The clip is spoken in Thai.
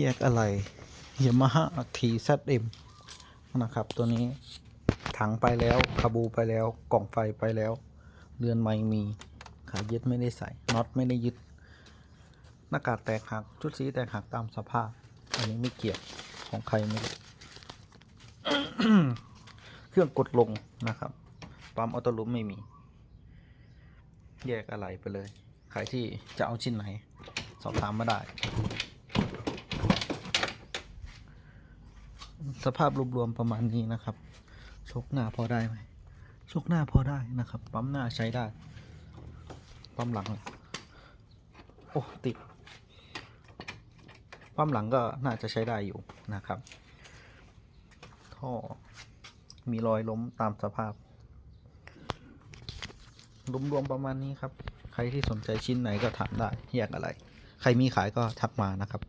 แยกอะไรยามาฮ่าทีซเอ็มนะครับ ตัวนี้ถังไปแล้วคาบูไปแล้วกล่องไฟไปแล้ว เรือนไม้มีขายึดไม่ได้ใส่น็อตไม่ได้ยึด หน้ากากแตกหัก ชุดสีแตกหักตามสภาพ อันนี้ไม่เกี่ยวของใครไม่เครื่องกดลงนะครับปั๊มออโต้ลูปไม่มี แยกอะไรไปเลย ใครที่จะเอาชิ้นไหน สอบถามมาได้ สภาพรวมๆประมาณนี้นะครับชกหน้าพอได้ไหมชกหน้าพอได้นะครับ ปั๊มหน้าใช้ได้ ปั๊มหลัง โอ้ติด ปั๊มหลังก็น่าจะใช้ได้อยู่นะครับ ท่อมีรอยล้มตามสภาพ รวมๆประมาณนี้ครับ ใครที่สนใจชิ้นไหนก็ถามได้แยกอะไร ใครมีขายก็ทักมานะครับ